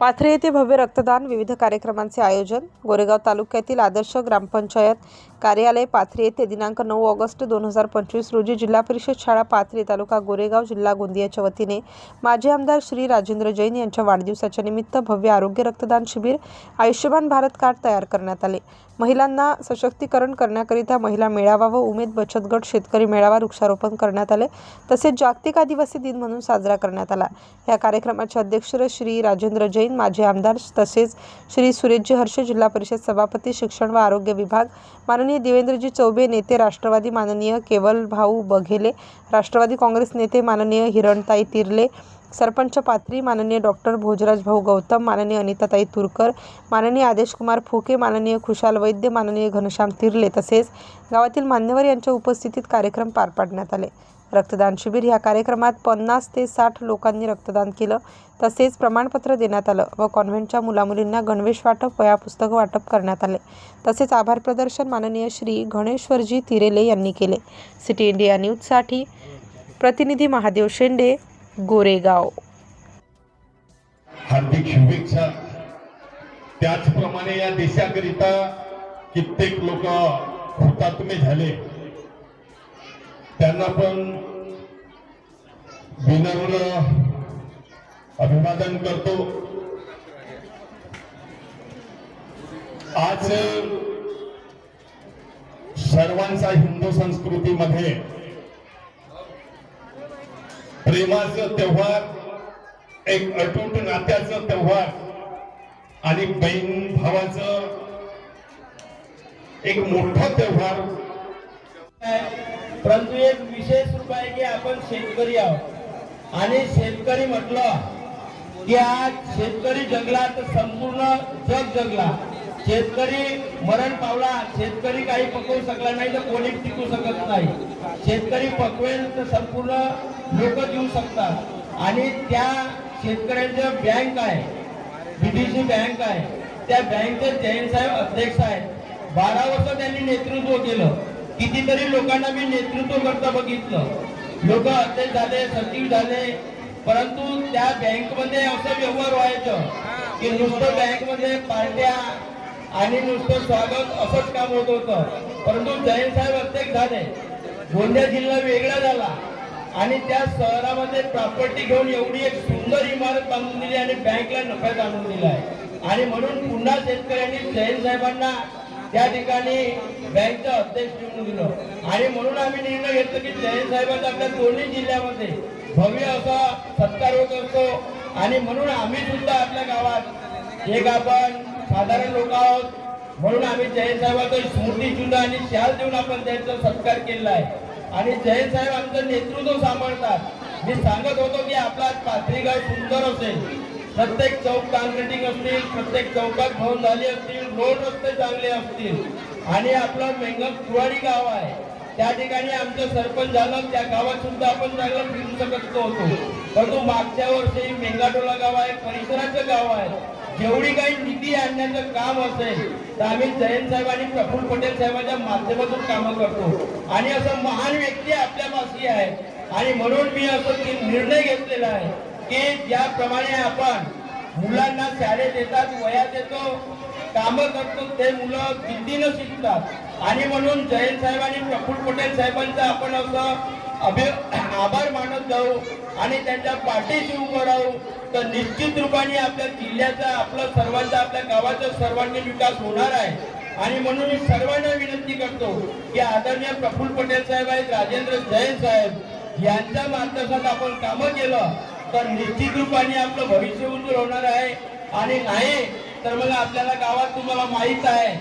पाथरे येथे भव्य रक्तदान विविध कार्यक्रमांचे आयोजन. गोरेगाव तालुक्यातील आदर्श ग्रामपंचायत कार्यालय पाथरे येथे दिनांक नऊ ऑगस्ट दोन हजार पंचवीस रोजी जिल्हा परिषद शाळा पाथरे तालुका गोरेगाव जिल्हा गोंदियाच्या वतीने माजी आमदार श्री राजेंद्र जैन यांच्या वाढदिवसाच्या निमित्त भव्य आरोग्य रक्तदान शिबिर आयुष्यमान भारत कार्ड तयार करण्यात आले. महिलांना सशक्तीकरण करण्याकरिता महिला मेळावा व उमेद बचत गट शेतकरी मेळावा वृक्षारोपण करण्यात आले. तसेच जागतिक आदिवासी दिन म्हणून साजरा करण्यात आला. या कार्यक्रमाचे अध्यक्ष श्री राजेंद्र जैन माजी आमदार तसेच श्री सुरेशजी हर्ष जिल्हा परिषद सभापती शिक्षण व आरोग्य विभाग. माननीय देवेंद्रजी चौबे नेते राष्ट्रवादी माननीय केवल भाऊ बघेले. राष्ट्रवादी काँग्रेस नेते माननीय हिरणताई तिर्ले. सरपंच पात्री माननीय डॉक्टर भोजराज भाऊ गौतम माननीय अनिताताई तुरकर माननीय आदेशकुमार फुके माननीय खुशाल वैद्य माननीय घनश्याम तिर्ले तसेच गावातील मान्यवर यांच्या उपस्थितीत कार्यक्रम पार पाडण्यात आले. रक्तदान शिबिर या कार्यक्रमात पन्नास ते साठ लोकांनी रक्तदान केलं. तसेच प्रमाणपत्र देण्यात आलं व कॉन्व्हेंटच्या मुलामुलींना गणवेश वाटप वया पुस्तकं वाटप करण्यात आले. तसेच आभार प्रदर्शन माननीय श्री गणेश्वरजी तिरेले यांनी केले. सिटी इंडिया न्यूजसाठी प्रतिनिधी महादेव शेंडे गोरेगाव. हार्दिक शुभेच्छा. त्याचप्रमाणे या देशाकरिता कित्येक लोक हुतात्मे झाले. त्यांना पण विनम्र अभिवादन करतो. आज सर्वांचा हिंदू संस्कृतीमध्ये प्रेमाचं त्योहार एक अटूट नात्याचं त्योहार आणि बहीण भावाचं एक मोठा त्योहार. परंतु एक विशेष रूप आहे की आपण शेतकरी आहोत. आणि शेतकरी म्हटलं की आज शेतकरी जगला तर संपूर्ण जग जगला. शेतकरी मरण पावला. शेतकरी काही पकवू शकला नाही तर कोणी टिकू शकत नाही. शेतकरी पकवेल तर संपूर्ण लोक जीव शकतात. आणि त्या शेतकऱ्यांचं बँक आहे. बीडीसी बँक आहे. त्या बँकचे जैन साहेब अध्यक्ष आहेत. बारा वर्ष त्यांनी नेतृत्व केलं. कितीतरी लोकांना मी नेतृत्व करता बघितलं. लोक अध्यक्ष झाले सचिव झाले. परंतु त्या बँकमध्ये असं व्यवहार व्हायचं की नुसतं बँकमध्ये पार्ट्या आणि नुसतं स्वागत असंच काम होत होतं. परंतु जैन साहेब अध्यक्ष झाले. गोंदिया जिल्हा वेगळा झाला. आणि त्या शहरामध्ये प्रॉपर्टी घेऊन एवढी एक सुंदर इमारत बांधून दिली आणि बँकला नफ्यात आणून दिला आहे आणि म्हणून पुन्हा शेतकऱ्यांनी जैन साहेबांना त्या ठिकाणी बँकचा अध्यक्ष निवडून दिलं. आणि म्हणून आम्ही निर्णय घेतला की जयंत साहेबांचा आपल्या दोन्ही जिल्ह्यामध्ये भव्य असा सत्कार होत असतो. आणि म्हणून आम्ही सुद्धा आपल्या गावात एक आपण साधारण लोक आहोत. म्हणून आम्ही जयंत साहेबांचं स्मृती चिन्ह आणि शाल देऊन आपण त्यांचा सत्कार केला आहे. आणि जयंत साहेब आमचं नेतृत्व सांभाळतात. मी सांगत होतो की आपला पाथरीगाव सुंदर असेल. प्रत्येक चौक काँक्रिटिंग असतील प्रत्येक चौकात भवन झाली असतील रोड रस्ते चांगले असतील. आणि आपलं मेंगल कुवाडी गाव आहे. त्या ठिकाणी आमचं सरपंच झालं त्या गावात सुद्धा आपण चांगलं फिरू शकत होतो परंतु मागच्या वर्षी मेंगाटोला गाव आहे परिसराचं गाव आहे. जेवढी काही निधी आणण्याचं काम असेल तर आम्ही जयंत साहेब आणि प्रफुल्ल पटेल साहेबांच्या माध्यमातून कामं करतो. आणि असं महान व्यक्ती आपल्यापाशी आहे. आणि म्हणून मी असं की निर्णय घेतलेला आहे की ज्याप्रमाणे आपण मुलांना शाळेत येतात वयात येतो कामं करतो ते मुलं जिद्दीनं शिकतात. आणि म्हणून जयंत साहेब आणि प्रफुल्ल पटेल साहेबांचं आपण असं अभि आभार मानत जाऊ आणि त्यांच्या पाठीशी उभं राहू तर निश्चित रूपाने आपल्या जिल्ह्याचा आपला सर्वांचा आपल्या गावाचा सर्वांनी विकास होणार आहे. आणि म्हणून मी सर्वांना विनंती करतो की आदरणीय प्रफुल्ल पटेल साहेब आहेत राजेंद्र जैन साहेब यांच्या मार्गदर्शनात आपण कामं केलं. तर निश्चित रूपाने आपलं भविष्य उज्ज्वल होणार आहे. आणि नाही तर मग आपल्याला गावात तुम्हाला माहीत आहे.